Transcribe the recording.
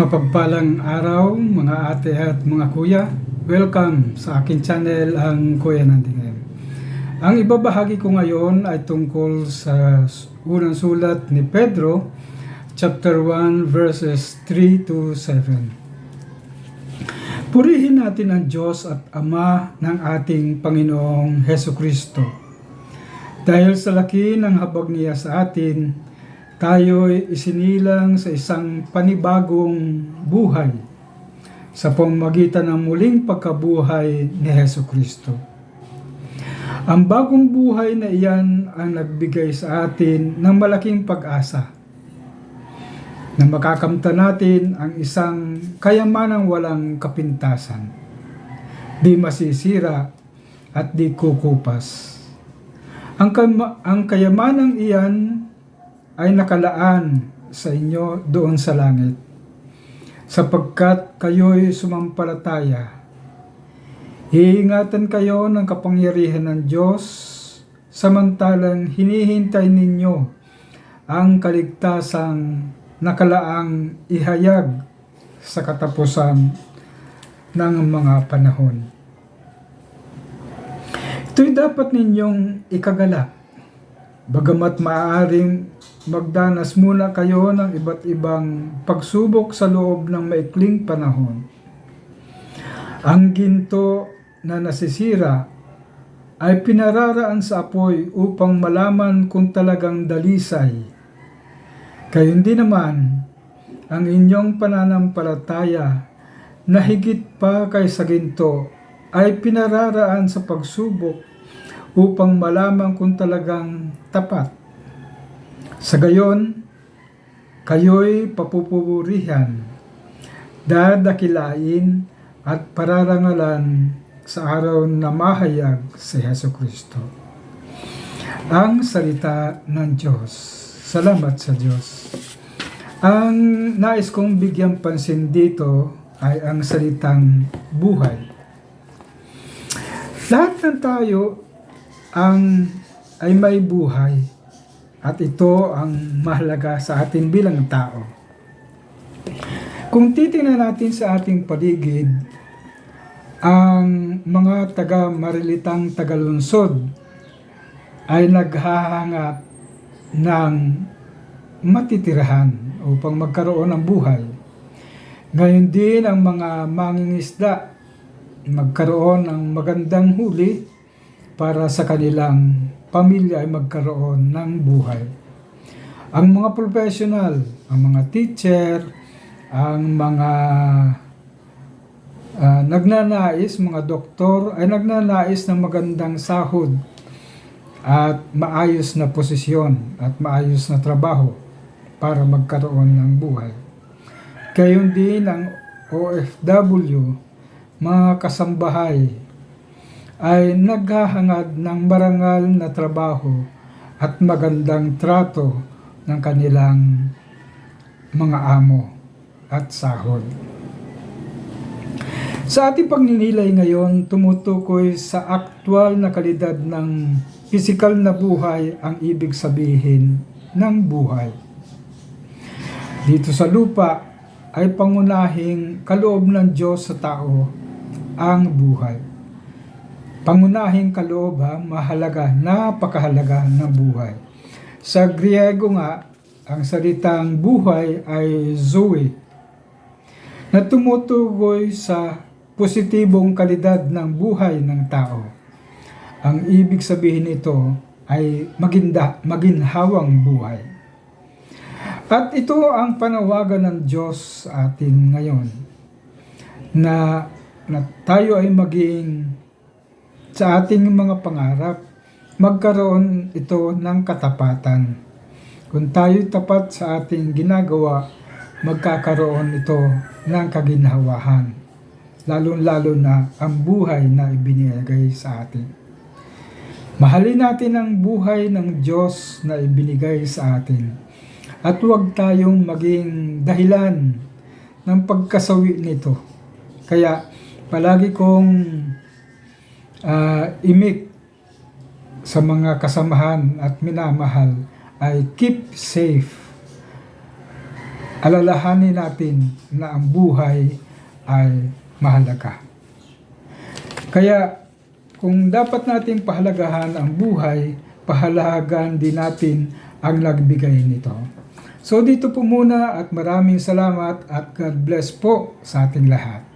Mapagpalang araw mga ate at mga kuya. Welcome sa akin channel ang Kuya Nandingem. Ang ibabahagi ko ngayon ay tungkol sa unang sulat ni Pedro chapter 1 verses 3 to 7. Purihin natin ang Diyos at Ama ng ating Panginoong Heso Kristo. Dahil sa laki ng habag niya sa atin, tayo'y isinilang sa isang panibagong buhay sa pamamagitan ng muling pagkabuhay ni Heso Kristo. Ang bagong buhay na iyan ang nagbigay sa atin ng malaking pag-asa na makakamta natin ang isang kayamanang walang kapintasan, di masisira at di kukupas. Ang, ang kayamanang iyan ay nakalaan sa inyo doon sa langit, sapagkat kayo'y sumampalataya. Iingatan kayo ng kapangyarihan ng Diyos, samantalang hinihintay ninyo ang kaligtasang nakalaang ihayag sa katapusan ng mga panahon. Ito'y dapat ninyong ikagala, bagamat maaaring magdanas muna kayo ng iba't ibang pagsubok sa loob ng maikling panahon. Ang ginto na nasisira ay pinararaan sa apoy upang malaman kung talagang dalisay. Gayon din naman, ang inyong pananampalataya na higit pa kaysa ginto ay pinararaan sa pagsubok upang malaman kung talagang tapat. Sa gayon, kayo'y papupurihan, dadakilain at pararangalan sa araw na mahayag si Heso Kristo. Ang salita ng Diyos. Salamat sa Diyos. Ang nais kong bigyang pansin dito ay ang salitang buhay. Lahat ng tayo ang ay may buhay at ito ang mahalaga sa atin bilang tao. Kung titingnan natin sa ating paligid, ang mga taga-marilitang tagalunsod ay naghahangap ng matitirahan upang magkaroon ng buhay. Ngayon din ang mga mangingisda magkaroon ng magandang huli para sa kanilang pamilya ay magkaroon ng buhay. Ang mga professional, ang mga teacher, ang mga uh, nagnanais, mga doktor, ay nagnanais ng magandang sahod at maayos na posisyon at maayos na trabaho para magkaroon ng buhay. Gayon din ang OFW, mga kasambahay, ay naghahangad ng marangal na trabaho at magandang trato ng kanilang mga amo at sahod. Sa ating pagninilay ngayon, tumutukoy sa aktwal na kalidad ng pisikal na buhay ang ibig sabihin ng buhay. Dito sa lupa ay pangunahing kaloob ng Diyos sa tao ang buhay pangunahing kaloob ha, mahalaga, napakahalaga ng buhay. Sa Griego nga, ang salitang buhay ay zoe, na tumutugoy sa positibong kalidad ng buhay ng tao. Ang ibig sabihin nito ay maginda, maginhawang buhay. At ito ang panawagan ng Diyos atin ngayon na, na tayo ay maging sa ating mga pangarap, magkaroon ito ng katapatan. Kung tayo tapat sa ating ginagawa, magkakaroon ito ng kaginhawahan, lalo-lalo na ang buhay na ibinigay sa atin. Mahalin natin ang buhay ng Diyos na ibinigay sa atin at huwag tayong maging dahilan ng pagkasawi nito. Kaya palagi kong uh, imik sa mga kasamahan at minamahal ay keep safe. alalahanin natin na ang buhay ay mahalaga. Kaya kung dapat nating pahalagahan ang buhay, pahalagan din natin ang nagbigay nito. So dito po muna at maraming salamat at God bless po sa ating lahat.